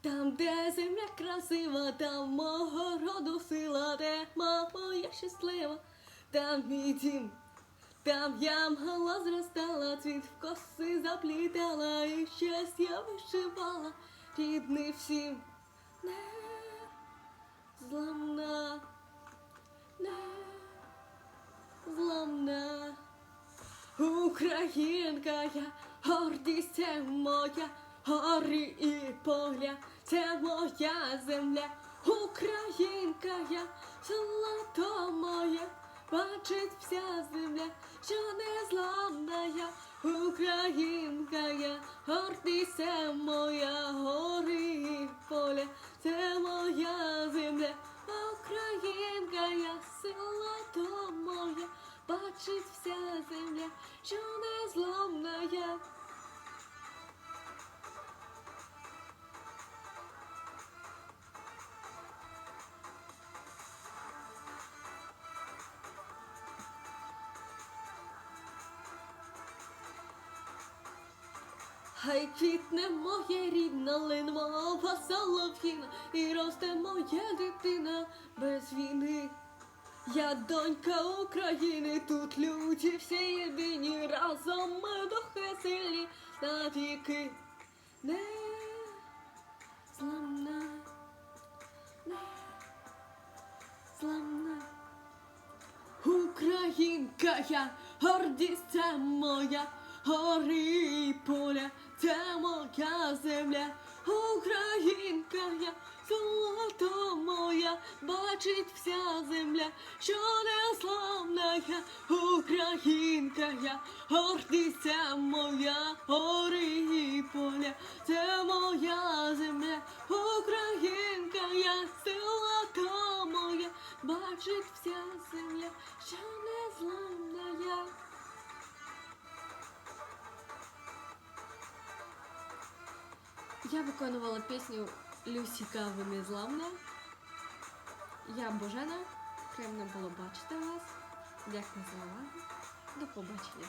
Там, де земля красива, там мого роду сила, де мама я щаслива, там мій дім, там я мала зростала, цвіт в коси заплітала, і щастя вишивала, рідний всім не зламна, не зламна. Українка я, гордість моя, гори і поля, це моя земля, Українка я, золото моє, бачить вся земля, що незламна я, Українка я, гордість це моя, гори і поля, це моя земля, Українка я, золото моє, бачить вся земля, що незламна я. Хай квітне моє рідна линмова солов'їна, і росте моя дитина без війни. Я донька України, тут люди всі єдині, разом ми духи сильні навіки. Не зламна, не зламна. Українка я, гордість моя, гори і поля, це моя земля, Українка я, золото моя, бачить вся земля, що неславна я, Українка я, гордість це моя, гори і поля, це моя земля, Українка Я виконувала пісню Люсіка ви незламна. Я Божена. Приємно було бачити вас. Дякую за увагу. До побачення.